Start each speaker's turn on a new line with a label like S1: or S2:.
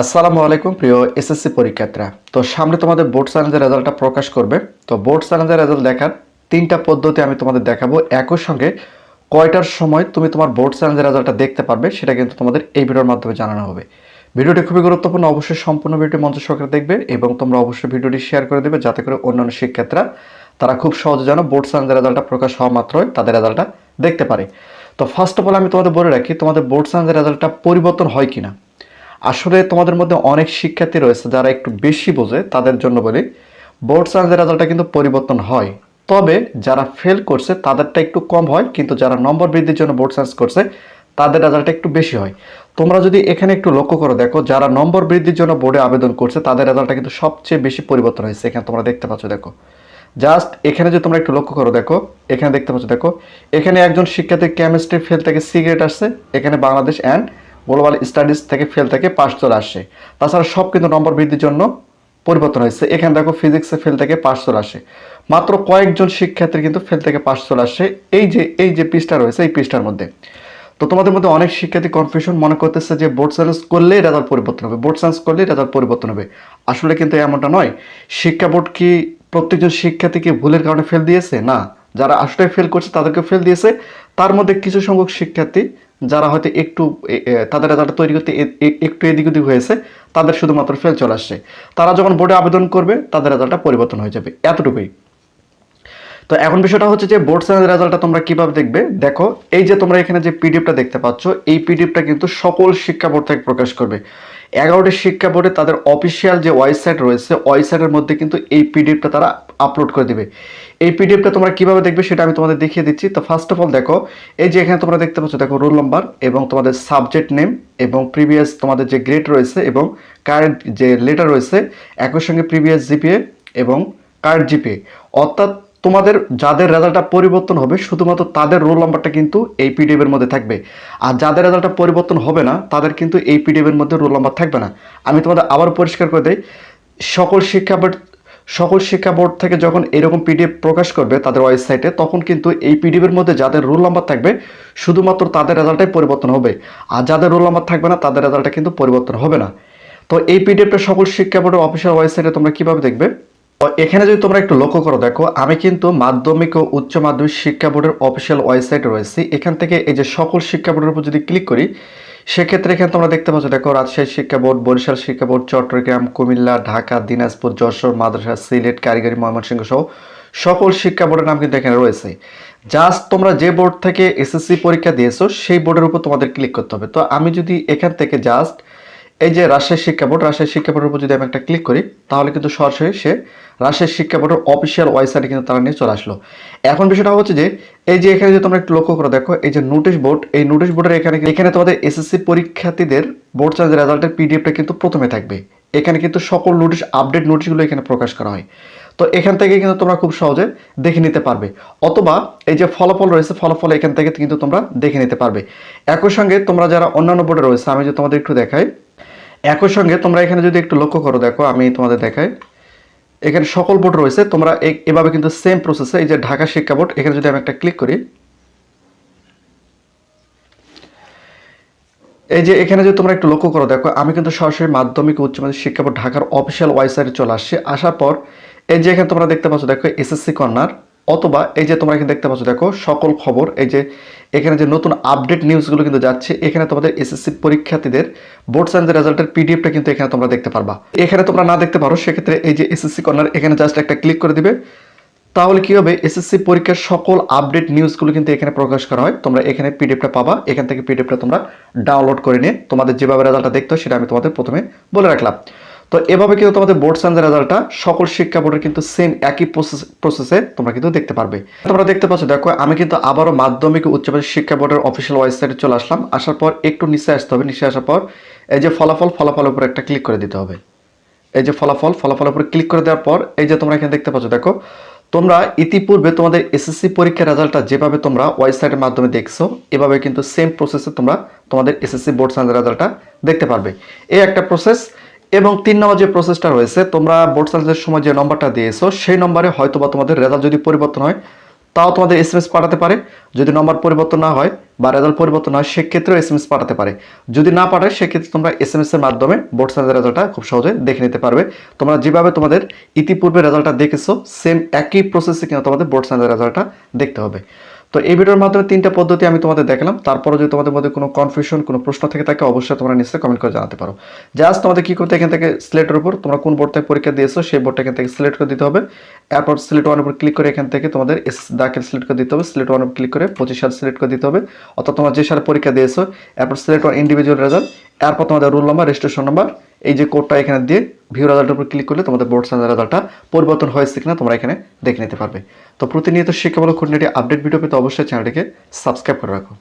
S1: আসসালামু আলাইকুম, প্রিয় এসএসসি পরীক্ষার্থীরা। তো সামনে তোমাদের বোর্ড চ্যালেঞ্জের রেজাল্টটা প্রকাশ করবে। তো বোর্ড চ্যালেঞ্জের রেজাল্ট দেখার তিনটা পদ্ধতি আমি তোমাদের দেখাবো। একই সঙ্গে কয়টার সময় তুমি তোমার বোর্ড চ্যালেঞ্জের রেজাল্টটা দেখতে পারবে, সেটা কিন্তু তোমাদের এই ভিডিওর মাধ্যমে জানানো হবে। ভিডিওটি খুবই গুরুত্বপূর্ণ, অবশ্যই সম্পূর্ণ ভিডিওটি মঞ্চ সহকারে দেখবে এবং তোমরা অবশ্যই ভিডিওটি শেয়ার করে দেবে যাতে করে অন্যান্য শিক্ষার্থীরা তারা খুব সহজে যেন বোর্ড চ্যালেঞ্জের রেজাল্টটা প্রকাশ হওয়া মাত্রই তাদের রেজাল্টটা দেখতে পারে। তো ফার্স্ট অফ অল আমি তোমাদের বলে রাখি, তোমাদের বোর্ড চ্যালেঞ্জের রেজাল্টটা পরিবর্তন হয় কিনা। আসলে তোমাদের মধ্যে অনেক শিক্ষার্থী রয়েছে যারা একটু বেশি বোঝে, তাদের জন্য বলি বোর্ড সায়েন্সের রেজাল্টটা কিন্তু পরিবর্তন হয়। তবে যারা ফেল করছে, তাদেরটা একটু কম হয়, কিন্তু যারা নম্বর বৃদ্ধির জন্য বোর্ড সায়েন্স করছে, তাদের রেজাল্টটা একটু বেশি হয়। তোমরা যদি এখানে একটু লক্ষ্য করে দেখো, যারা নম্বর বৃদ্ধির জন্য বোর্ডে আবেদন করছে, তাদের রেজাল্টটা কিন্তু সবচেয়ে বেশি পরিবর্তন হয়েছে। এখানে তোমরা দেখতে পাচ্ছ, দেখো। জাস্ট এখানে যে তোমরা একটু লক্ষ্য করো, দেখো, এখানে দেখতে পাচ্ছ, দেখো, এখানে একজন শিক্ষার্থী কেমিস্ট্রি ফেল থেকে সিগারেট আসছে, এখানে বাংলাদেশ অ্যান্ড গ্লোবাল স্টাডিজ থেকে ফেল থেকে পাশ চলে আসছে তাছাড়া সব কিন্তু নম্বর বৃদ্ধির জন্য পরিবর্তন হয়েছে। এখানে দেখো ফিজিক্সে ফেল থেকে পাশ চলে আসে। মাত্র কয়েকজন শিক্ষার্থী কিন্তু ফেল থেকে পাশ চলে আসে। এই যে এই যে পৃষ্ঠা রয়েছে, এই পৃষ্ঠার মধ্যে। তো তোমাদের মধ্যে অনেক শিক্ষার্থী কনফিউশন মনে করতেছে যে বোর্ড সায়েন্স করলেই রেজাল্ট পরিবর্তন হবে। বোর্ড সায়েন্স করলেই রেজাল্ট পরিবর্তন হবে। আসলে কিন্তু এমনটা নয়। শিক্ষা বোর্ড কি প্রত্যেকজন শিক্ষার্থীকে ভুলের কারণে ফেল দিয়েছে? না। যারা আসলে ফেল করছে, তাদেরকে ফেল দিয়েছে। তার মধ্যে কিছু সংখ্যক শিক্ষার্থী যারা হয়তো একটু তাদের রেজাল্ট তৈরি করতে একটু এদিক ওদিক হয়েছে, তাদের শুধুমাত্র ফেল চলে আসছে। তারা যখন বোর্ডে আবেদন করবে, তাদের রেজাল্টটা পরিবর্তন হয়ে যাবে, এতটুকুই। তো এখন বিষয়টা হচ্ছে যে বোর্ড সায়েন্স রেজাল্টটা তোমরা কীভাবে দেখবে? দেখো, এই যে তোমরা এখানে যে পিডিএফটা দেখতে পাচ্ছ, এই পিডিএফটা কিন্তু সকল শিক্ষা বোর্ড থেকে প্রকাশ করবে। এগারোটি শিক্ষা বোর্ডে তাদের অফিসিয়াল যে ওয়েবসাইট রয়েছে ওয়েবসাইটের মধ্যে কিন্তু এই পিডিএফটা তারা আপলোড করে দেবে। এই পিডিএফটা তোমরা কীভাবে দেখবে সেটা আমি তোমাদের দেখিয়ে দিচ্ছি। তো ফার্স্ট অফ অল দেখো, এই যে এখানে তোমরা দেখতে পাচ্ছ, দেখো রোল নাম্বার এবং তোমাদের সাবজেক্ট নেম এবং প্রিভিয়াস তোমাদের যে গ্রেড রয়েছে এবং কারেন্ট যে লেটার রয়েছে, একই সঙ্গে প্রিভিয়াস জিপিএ এবং কার্ড জিপিএ অর্থাৎ তোমাদের যাদের রেজাল্টটা পরিবর্তন হবে, শুধুমাত্র তাদের রোল নাম্বারটা কিন্তু এই পিডিএফের মধ্যে থাকবে। আর যাদের রেজাল্টটা পরিবর্তন হবে না, তাদের কিন্তু এই পিডিএফের মধ্যে রোল নাম্বার থাকবে না। আমি তোমাদের আবার পরিষ্কার করে দেই, সকল শিক্ষা সকল শিক্ষা বোর্ড থেকে যখন এরকম পিডিএফ প্রকাশ করবে তাদের ওয়েবসাইটে, তখন কিন্তু এই পিডিএফ এর মধ্যে যাদের রোল নাম্বার থাকবে, শুধুমাত্র তাদের রেজাল্টটাই পরিবর্তন হবে। আর যাদের রোল নাম্বার থাকবে না, তাদের রেজাল্টটা কিন্তু পরিবর্তন হবে না। তো এই পিডিএফটা সকল শিক্ষা বোর্ডের অফিসিয়াল ওয়েবসাইটে তোমরা কীভাবে দেখবে? এখানে যদি তোমরা একটু লক্ষ্য করো, দেখো, আমি কিন্তু মাধ্যমিক ও উচ্চ মাধ্যমিক শিক্ষা বোর্ডের অফিসিয়াল ওয়েবসাইটে রয়েছি। এখান থেকে এই যে সকল শিক্ষা বোর্ডের উপর যদি ক্লিক করি সেক্ষেত্রে এখানে তোমরা দেখতে পাচ্ছ, দেখো রাজশাহী শিক্ষা বোর্ড, বরিশাল শিক্ষা বোর্ড, চট্টগ্রাম, কুমিল্লা, ঢাকা, দিনাজপুর, যশোর, মাদ্রাসা, সিলেট, কারিগরি, ময়মনসিংহ সহ সকল শিক্ষা বোর্ডের নাম কিন্তু এখানে রয়েছে। জাস্ট তোমরা যে বোর্ড থেকে এসএসসি পরীক্ষা দিয়েছ, সেই বোর্ডের উপর তোমাদের ক্লিক করতে হবে। তো আমি যদি এখান থেকে জাস্ট এই যে রাজশাহী শিক্ষা বোর্ড রাজশাহী শিক্ষা বোর্ডের উপর যদি আমি একটা ক্লিক করি, তাহলে কিন্তু সরাসরি সে রাজশাহী শিক্ষা বোর্ডের অফিসিয়াল ওয়েবসাইটে কিন্তু তারা নিয়ে চলে আসলো। এখন বিষয়টা হচ্ছে যে, এই যে এখানে যে তোমরা একটু লক্ষ্য করে দেখো, এই যে নোটিশ বোর্ড এই নোটিশ বোর্ডের এখানে এখানে তোমাদের এসএসসি পরীক্ষার্থীদের বোর্ড চার্জ রেজাল্টের পিডিএফটা কিন্তু প্রথমে থাকবে। এখানে কিন্তু সকল নোটিশ আপডেট নোটিশগুলো এখানে প্রকাশ করা হয়। তো এখান থেকে কিন্তু তোমরা খুব সহজে দেখে নিতে পারবে। অথবা এই যে ফলাফল রয়েছে, ফলাফল এখান থেকে কিন্তু তোমরা দেখে নিতে পারবে। একই সঙ্গে তোমরা যারা অন্যান্য বোর্ডে রয়েছে, আমি যে তোমাদের একটু দেখাই একই সঙ্গে তোমরা এখানে যদি একটু লক্ষ্য করো, দেখো আমি তোমাদের দেখাই। এখানে সকল বোর্ড রয়েছে, তোমরা এভাবে কিন্তু সেম প্রসেসে এই যে ঢাকা শিক্ষা বোর্ড, এখানে যদি আমি একটা ক্লিক করি, এই যে এখানে যদি তোমরা একটু লক্ষ্য করো, দেখো আমি কিন্তু সরাসরি মাধ্যমিক উচ্চ মাধ্যমিক শিক্ষা বোর্ড ঢাকার অফিসিয়াল ওয়েবসাইটে চলে আসছি। আসার পর এই যে এখানে তোমরা দেখতে পাচ্ছ, দেখো এসএসসি কর্নার অথবা এই যে তোমরা এখানে দেখতে পাচ্ছ, দেখো সকল খবর, এই যে এখানে যে নতুন আপডেট নিউজগুলো কিন্তু যাচ্ছে, এখানে তোমাদের এসএসসি পরীক্ষার্থীদের বোর্ড সায়েন্সের রেজাল্টের পিডিএফটা কিন্তু এখানে তোমরা দেখতে পারবা। এখানে তোমরা না দেখতে পারো, সেক্ষেত্রে এই যে এসএসসি কর্নার এখানে জাস্ট একটা ক্লিক করে দিবে। তাহলে কী হবে? এসএসসি পরীক্ষার সকল আপডেট নিউজগুলো কিন্তু এখানে প্রকাশ করা হয়। তোমরা এখানে পিডিএফটা পাবা, এখান থেকে পিডিএফটা তোমরা ডাউনলোড করে নিয়ে তোমাদের যেভাবে রেজাল্টটা দেখতে হয় সেটা আমি তোমাদের প্রথমে বলে রাখলাম। তো এভাবে কিন্তু তোমাদের বোর্ড সায়েন্সের রেজাল্টটা সকল শিক্ষা বোর্ডের কিন্তু সেম একই প্রসেসে তোমরা কিন্তু দেখতে পারবে। তোমরা দেখতে পাচ্ছ, দেখো, আমি কিন্তু আবারও মাধ্যমিক উচ্চ শিক্ষা বোর্ডের অফিসিয়াল ওয়েবসাইটে চলে আসলাম। আসার পর একটু নিচে আসতে হবে। নিচে আসার পর এই যে ফলাফল, ফলাফলের উপর একটা ক্লিক করে দিতে হবে। এই যে ফলাফল, ফলাফলের উপরে ক্লিক করে দেওয়ার পর এই যে তোমরা এখানে দেখতে পাচ্ছ, দেখো, তোমরা ইতিপূর্বে তোমাদের এসএসসি পরীক্ষার রেজাল্টটা যেভাবে তোমরা ওয়েবসাইটের মাধ্যমে দেখছ, এভাবে কিন্তু সেম প্রসেসে তোমরা তোমাদের এসএসসি বোর্ড সায়েন্স রেজাল্টটা দেখতে পারবে। এই একটা প্রসেস এবং তিন নম্বর যে প্রসেসটা রয়েছে, তোমরা বোর্ড সায়েন্সের সময় যে নম্বরটা দিয়েছ, সেই নম্বরে হয়তো বা তোমাদের রেজাল্ট যদি পরিবর্তন হয়, তাও তোমাদের এস এম এস পাঠাতে পারে। যদি নম্বর পরিবর্তন না হয় বা রেজাল্ট পরিবর্তন হয়, সেক্ষেত্রেও এস এম এস পাঠাতে পারে। যদি না পাঠায়, সেক্ষেত্রে তোমরা এস এম এস এর মাধ্যমে বোর্ড সাইন্সের রেজাল্টটা খুব সহজে দেখে নিতে পারবে। তোমরা যেভাবে তোমাদের ইতিপূর্বে রেজাল্টটা দেখেছ সেম একই প্রসেসে কিন্তু তোমাদের বোর্ড সাইন্সের রেজাল্টটা দেখতে হবে। তো এই ভিডিওর মাধ্যমে তিনটা পদ্ধতি আমি তোমাদের দেখালাম। তারপরে যদি তোমাদের মধ্যে কোনো কনফিউশন কোনো প্রশ্ন থেকে থাকে, অবশ্যই তোমরা নিশ্চয়ই কমেন্ট করে জানাতে পারো। জাস্ট তোমাদের কি করতে এখান থেকে সিলেক্টের উপর তোমরা কোন বোর্ড থেকে পরীক্ষা দিয়েছ, সেই বোর্ডটা এখান থেকে সিলেক্ট করে দিতে হবে। এরপর সিলেক্ট ওয়ানের উপর ক্লিক করে এখান থেকে তোমাদের এস দাখিল সিলেক্ট করে দিতে হবে। সিলেট ওয়ান উপর ক্লিক করে পঁচিশ সাল সিলেক্ট করে দিতে হবে। অর্থাৎ তোমরা যে সালে পরীক্ষা দিয়েছ, এরপর সিলেক্ট ওয়ান ইন্ডিভিজুয়াল রেজাল্ট এরপর তোমাদের রোল নাম্বার রেজিস্ট্রেশন নাম্বার এই যে কোডটা এখানে দিয়ে ভিউ রেজাল্টের উপর ক্লিক করলে তোমাদের বোর্ড সাইন্সের রেজাল্টটা পরিবর্তন হয়েছে কিনা তোমরা এখানে দেখে নিতে পারবে। তো প্রতিনিয়ত শিক্ষামূলক খুঁটিনাটি আপডেট ভিডিও পেতে অবশ্যই চ্যানেলটিকে সাবস্ক্রাইব করে রাখো।